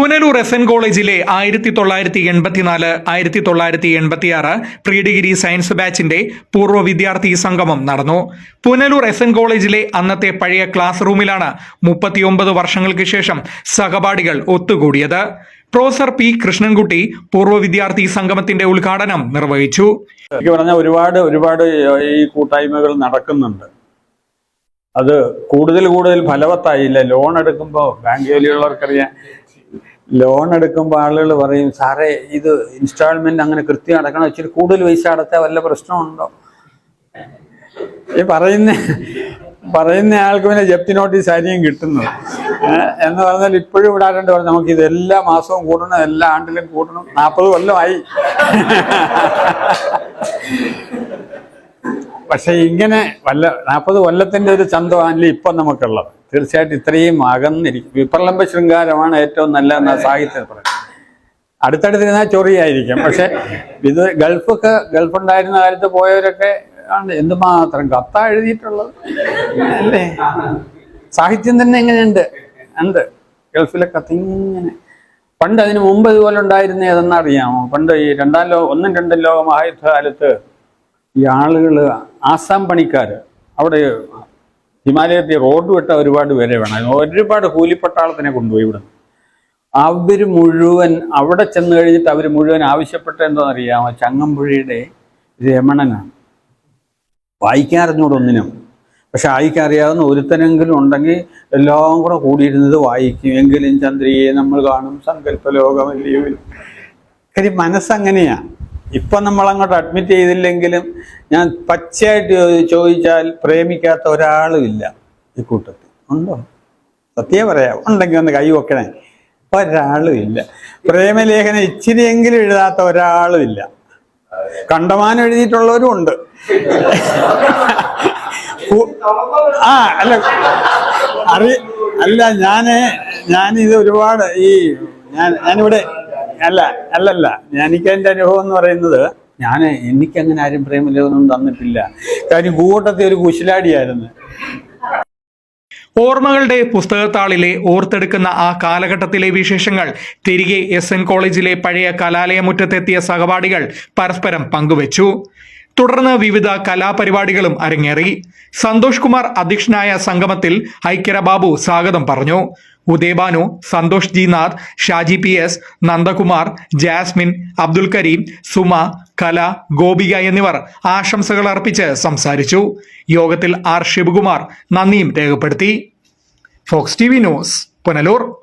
Punalur S N കോളേജിലെ ആയിരത്തി തൊള്ളായിരത്തി എൺപത്തിനാല് ആയിരത്തി തൊള്ളായിരത്തി എൺപത്തിയാറ് പ്രീ ഡിഗ്രി സയൻസ് ബാച്ചിന്റെ പൂർവ വിദ്യാർത്ഥി സംഗമം നടന്നു. പുനലൂർ എസ് എൻ കോളേജിലെ അന്നത്തെ പഴയ ക്ലാസ് റൂമിലാണ് മുപ്പത്തിയൊമ്പത് വർഷങ്ങൾക്ക് ശേഷം സഹപാഠികൾ ഒത്തുകൂടിയത്. പ്രൊഫസർ പി കൃഷ്ണൻകുട്ടി പൂർവ വിദ്യാർത്ഥി സംഗമത്തിന്റെ ഉദ്ഘാടനം നിർവഹിച്ചു. പറഞ്ഞ ഒരുപാട് ഒരുപാട് ഈ കൂട്ടായ്മകൾ നടക്കുന്നുണ്ട്. അത് കൂടുതൽ കൂടുതൽ ഫലവത്തായില്ല. ലോൺ എടുക്കുമ്പോൾ ബാങ്ക് ജോലിയുള്ളവർക്കറിയാം. ലോൺ എടുക്കുമ്പോൾ ആളുകൾ പറയും സാറേ ഇത് ഇൻസ്റ്റാൾമെന്റ് അങ്ങനെ കൃത്യം അടക്കണം. ഇച്ചിരി കൂടുതൽ പൈസ അടച്ചാൽ വല്ല പ്രശ്നമുണ്ടോ? ഈ പറയുന്ന പറയുന്ന ആൾക്ക് പിന്നെ ജപ്തി നോട്ടീസ് ആയിരിക്കും കിട്ടുന്നത്. എന്ന് പറഞ്ഞാൽ ഇപ്പോഴും ഇവിടെ ആരണ്ട് പറഞ്ഞു നമുക്ക് ഇത് എല്ലാ മാസവും കൂടണം എല്ലാ ആണ്ടിലും കൂടണം. നാൽപ്പത് കൊല്ലമായി. പക്ഷെ ഇങ്ങനെ വല്ല നാൽപ്പത് കൊല്ലത്തിന്റെ ഒരു ചന്തമാണല്ലേ ഇപ്പം നമുക്കുള്ളത്. തീർച്ചയായിട്ടും ഇത്രയും അകന്നിരിക്കും വിപ്രലംബ ശൃംഗാരമാണ് ഏറ്റവും നല്ല എന്നാ പറയുന്നത്. അടുത്തടുത്തിരുന്നാൽ ചൊറിയായിരിക്കും. പക്ഷെ ഇത് ഗൾഫൊക്കെ ഗൾഫ് ഉണ്ടായിരുന്ന കാലത്ത് പോയവരൊക്കെ ആണ് എന്തുമാത്രം കത്ത എഴുതിയിട്ടുള്ളത്. അല്ലേ? സാഹിത്യം തന്നെ എങ്ങനെയുണ്ട് ഉണ്ട്. ഗൾഫിലെ കത്ത് ഇങ്ങനെ പണ്ട് അതിന് മുമ്പ് ഇതുപോലെ ഉണ്ടായിരുന്ന ഏതെന്നറിയാമോ പണ്ട് ഈ രണ്ടാം ലോ ഒന്നും രണ്ടും ലോക മഹായുദ്ധ കാലത്ത് ഈ ആളുകൾ ആസാം പണിക്കാർ അവിടെ ഹിമാലയത്തിൽ റോഡ് വിട്ട ഒരുപാട് പേരെ വേണം. ഒരുപാട് കൂലിപ്പട്ടാളത്തിനെ കൊണ്ടുപോയി ഇവിടെ അവർ മുഴുവൻ അവിടെ ചെന്ന് കഴിഞ്ഞിട്ട് അവർ മുഴുവൻ ആവശ്യപ്പെട്ട എന്താണെന്നറിയാമോ? ചങ്ങമ്പുഴയുടെ രമണനാണ്. വായിക്കാറിഞ്ഞൂടൊന്നിനും പക്ഷെ ആയിക്കറിയാവുന്ന ഒരുത്തനെങ്കിലും ഉണ്ടെങ്കിൽ എല്ലാം കൂടെ കൂടിയിരുന്നത് വായിക്കും. എങ്കിലും ചന്ദ്രിയെ നമ്മൾ കാണും സങ്കല്പ ലോകമല്ലയോ കാര്യം മനസ്സങ്ങനെയാ. ഇപ്പൊ നമ്മൾ അങ്ങോട്ട് അഡ്മിറ്റ് ചെയ്തില്ലെങ്കിലും ഞാൻ പച്ചയായിട്ട് ചോദിച്ചാൽ പ്രേമിക്കാത്ത ഒരാളും ഇല്ല ഈ കൂട്ടത്തിൽ. ഉണ്ടോ? സത്യം പറയാം. ഉണ്ടെങ്കിൽ ഒന്ന് കൈ വെക്കണേ. ഒരാളും ഇല്ല. പ്രേമലേഖനം ഇച്ചിരിയെങ്കിലും എഴുതാത്ത ഒരാളും ഇല്ല. കണ്ടമാനം എഴുതിയിട്ടുള്ളവരും ഉണ്ട്. ആ അല്ല. അറി അല്ല ഞാൻ ഞാനിത് ഒരുപാട് ഈ ഞാൻ ഞാനിവിടെ അല്ല അല്ലല്ല. എനിക്ക് എന്റെ അനുഭവം എന്ന് പറയുന്നത് ഞാൻ എനിക്ക് അങ്ങനെ ആരും പ്രേമലേഖനം തന്നിട്ടില്ല. കാര്യം കൂട്ടത്തെ ഒരു കുശലാടിയായിരുന്നു. ഓർമ്മകളുടെ പുസ്തകത്താളിലെ ഓർത്തെടുക്കുന്ന ആ കാലഘട്ടത്തിലെ വിശേഷങ്ങൾ തിരികെ എസ് എൻ കോളേജിലെ പഴയ കലാലയമുറ്റത്തെത്തിയ സഹപാഠികൾ പരസ്പരം പങ്കുവച്ചു. തുടർന്ന് വിവിധ കലാപരിപാടികളും അരങ്ങേറി. സന്തോഷ് കുമാർ അധ്യക്ഷനായ സംഗമത്തിൽ ഐക്യര ബാബു സ്വാഗതം പറഞ്ഞു. Udayabhanu Santhosh G Nath Shaji P S Nandakumar Jasmin Abdul Kareem Suma Kala Gopika എന്നിവർ ആശംസകൾ അർപ്പിച്ച് സംസാരിച്ചു. യോഗത്തിൽ ആർ. ശിവകുമാർ നന്ദിയും രേഖപ്പെടുത്തി. Fox T V news Punalur.